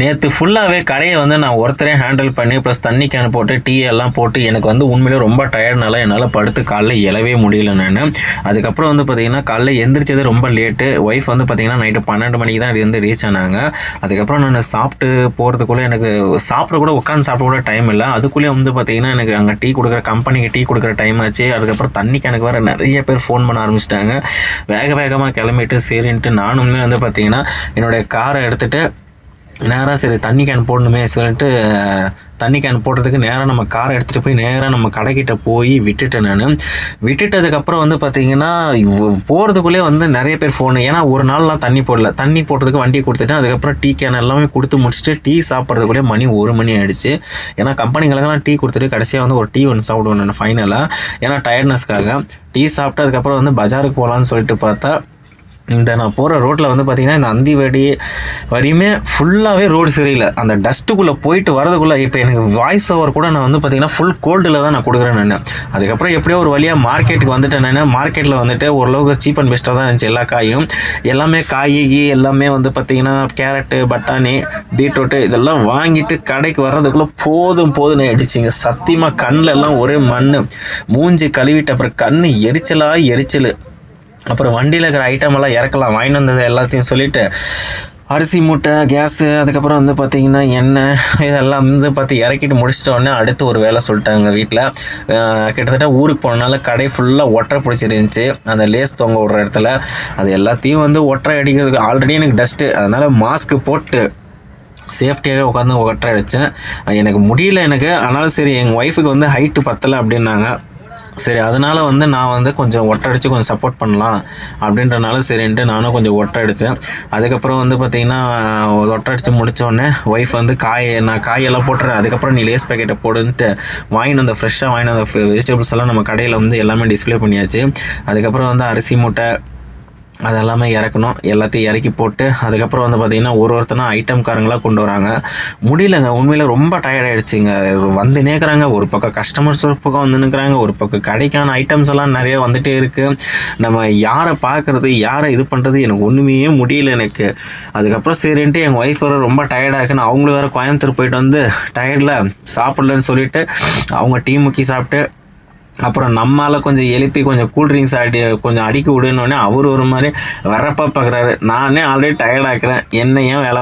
நேற்று ஃபுல்லாகவே கடையை வந்து நான் ஒருத்தரே ஹேண்டில் பண்ணி ப்ளஸ் தண்ணி கேன் போட்டு டீ எல்லாம் போட்டு எனக்கு வந்து உண்மையிலே ரொம்ப டயர்ட்னால என்னால் படுத்து காலைல எழவே முடியல நான். அதுக்கப்புறம் வந்து பார்த்திங்கன்னா காலைல எந்திரிச்சது ரொம்ப லேட்டு ஒய்ஃப் வந்து பார்த்தீங்கன்னா நைட்டு பன்னெண்டு மணிக்கு தான் வந்து ரீச் ஆனாங்க. அதுக்கப்புறம் நான் சாப்பிட்டு போகிறதுக்குள்ளே எனக்கு சாப்பிட கூட உட்காந்து சாப்பிட கூட டைம் இல்லை. அதுக்குள்ளேயே வந்து பார்த்திங்கன்னா எனக்கு அங்கே டீ கொடுக்குற கம்பெனிக்கு டீ கொடுக்குற டைம் ஆச்சு. அதுக்கப்புறம் தண்ணி கேனுக்கு வேறு நிறைய பேர் ஃபோன் பண்ண ஆரம்பிச்சிட்டாங்க. வேக வேகமாக கிளம்பிட்டு சரின்ட்டு நானுமே வந்து பார்த்திங்கன்னா என்னுடைய காரை எடுத்துகிட்டு நேராக சரி தண்ணி கேன் போடணுமே சொல்லிட்டு தண்ணி கேன் போடுறதுக்கு நேராக நம்ம காரை எடுத்துகிட்டு போய் நேராக நம்ம கடைக்கிட்ட போய் விட்டுட்டேன் நான். விட்டுட்டதுக்கப்புறம் வந்து பார்த்தீங்கன்னா போகிறதுக்குள்ளே வந்து நிறைய பேர் ஃபோனு ஏன்னா ஒரு நாள்லாம் தண்ணி போடல. தண்ணி போடுறதுக்கு வண்டி கொடுத்துட்டேன். அதுக்கப்புறம் டீ கேன் எல்லாமே கொடுத்து முடிச்சுட்டு டீ சாப்பிட்றதுக்குள்ளே மணி ஒரு மணி ஆகிடுச்சு ஏன்னா கம்பெனிங்களுக்கெல்லாம் டீ கொடுத்துட்டு கடைசியாக வந்து ஒரு டீ ஒன்று சாப்பிடுவேன் நான் ஃபைனலாக ஏன்னா டயர்ட்னஸ்க்காக டீ சாப்பிட்டு அதுக்கப்புறம் வந்து பஜாருக்கு போகலான்னு சொல்லிட்டு பார்த்தா இந்த நான் போகிற ரோட்டில் வந்து பார்த்திங்கன்னா இந்த அந்திவடி வரையுமே ஃபுல்லாகவே ரோடு சரியில்லை. அந்த டஸ்ட்டுக்குள்ளே போயிட்டு வரதுக்குள்ளே இப்போ எனக்கு வாய்ஸ் ஓவர் கூட நான் வந்து பார்த்திங்கன்னா ஃபுல் கோல்டில் தான் நான் கொடுக்குறேன் நான். அதுக்கப்புறம் எப்படியோ ஒரு வழியாக மார்க்கெட்டுக்கு வந்துட்டேன் நான். மார்க்கெட்டில் வந்துட்டு ஓரளவுக்கு சீப் அண்ட் பெஸ்ட்டாக தான் இருந்துச்சு எல்லா காயும். எல்லாமே காய் கீ எல்லாமே வந்து பார்த்திங்கன்னா கேரட்டு பட்டாணி பீட்ரூட்டு இதெல்லாம் வாங்கிட்டு கடைக்கு வர்றதுக்குள்ளே போதும் போதும்னு அடிச்சிங்க சத்தியமாக கண்ணில் எல்லாம் ஒரே மண் மூஞ்சி கழுவிட்டு அப்புறம் கண் எரிச்சலாக எரிச்சல். அப்புறம் வண்டியில் இருக்கிற ஐட்டம் எல்லாம் இறக்கலாம். வாங்கிட்டு வந்தது எல்லாத்தையும் சொல்லிட்டு அரிசி மூட்டை கேஸு அதுக்கப்புறம் வந்து பார்த்திங்கன்னா எண்ணெய் இதெல்லாம் வந்து பார்த்து இறக்கிட்டு முடிச்சிட்டோன்னே அடுத்து ஒரு வேலை சொல்லிட்டாங்க வீட்டில் கிட்டத்தட்ட ஊருக்கு போனனால கடை ஃபுல்லாக ஒட்டரை பிடிச்சிருந்துச்சி. அந்த லேஸ் தொங்க விடுற இடத்துல அது எல்லாத்தையும் வந்து ஒட்டரை அடிக்கிறதுக்கு ஆல்ரெடி எனக்கு டஸ்ட்டு அதனால் மாஸ்க்கு போட்டு சேஃப்டியாகவே உட்காந்து ஒட்டரை அடித்தேன் எனக்கு முடியல எனக்கு. ஆனாலும் சரி எங்கள் ஒய்ஃபுக்கு வந்து ஹைட்டு பத்தலை அப்படின்னாங்க. சரி அதனால் வந்து நான் வந்து கொஞ்சம் ஒட்டடிச்சு கொஞ்சம் சப்போர்ட் பண்ணலாம் அப்படின்றனால சரின்ட்டு நானும் கொஞ்சம் ஒட்டடித்தேன் அதுக்கப்புறம் வந்து பார்த்திங்கன்னா ஒட்டடிச்சு முடித்தோடனே ஒய்ஃப் வந்து காய் நான் காயெல்லாம் போட்டுறேன். அதுக்கப்புறம் நீ லேஸ் பேக்கெட்டை போடுன்ட்டு வாங்கிட்டு வந்த ஃப்ரெஷ்ஷாக வாங்கிட்டு வந்த வெஜிடபிள்ஸ் எல்லாம் நம்ம கடையில் வந்து எல்லாமே டிஸ்ப்ளே பண்ணியாச்சு. அதுக்கப்புறம் வந்து அரிசி மூட்டை அதெல்லாமே இறக்கணும். எல்லாத்தையும் இறக்கி போட்டு அதுக்கப்புறம் வந்து பார்த்திங்கன்னா ஒரு ஒருத்தனா ஐட்டம்காரங்களாக கொண்டு வராங்க. முடியலங்க. உண்மையில் ரொம்ப டயர்ட் ஆகிடுச்சிங்க வந்து நேக்குறாங்க ஒரு பக்கம் கஸ்டமர்ஸ் ஒரு பக்கம் வந்து நிற்கிறாங்க ஒரு பக்கம் கடைக்கான ஐட்டம்ஸ் எல்லாம் நிறைய வந்துகிட்டே இருக்குது நம்ம யாரை பார்க்குறது யாரை இது பண்ணுறது எனக்கு ஒன்றுமே முடியல எனக்கு. அதுக்கப்புறம் சரின்ட்டு எங்கள் ஒய்ஃப் வேறு ரொம்ப டயர்டாக இருக்குன்னு அவங்களும் வேறு கோயம்புத்தூர் போயிட்டு வந்து டயர்டில் சாப்பிட்லன்னு சொல்லிட்டு அவங்க டீ முக்கி சாப்பிட்டு அப்புறம் நம்மளால் கொஞ்சம் எழுப்பி கொஞ்சம் கூல்ட்ரிங்க்ஸ் அடி கொஞ்சம் அடிக்க விடுனோடனே அவர் ஒரு மாதிரி வரப்பா பார்க்குறாரு நானே ஆல்ரெடி டயர்டாக்கிறேன் என்ன ஏன் வேலை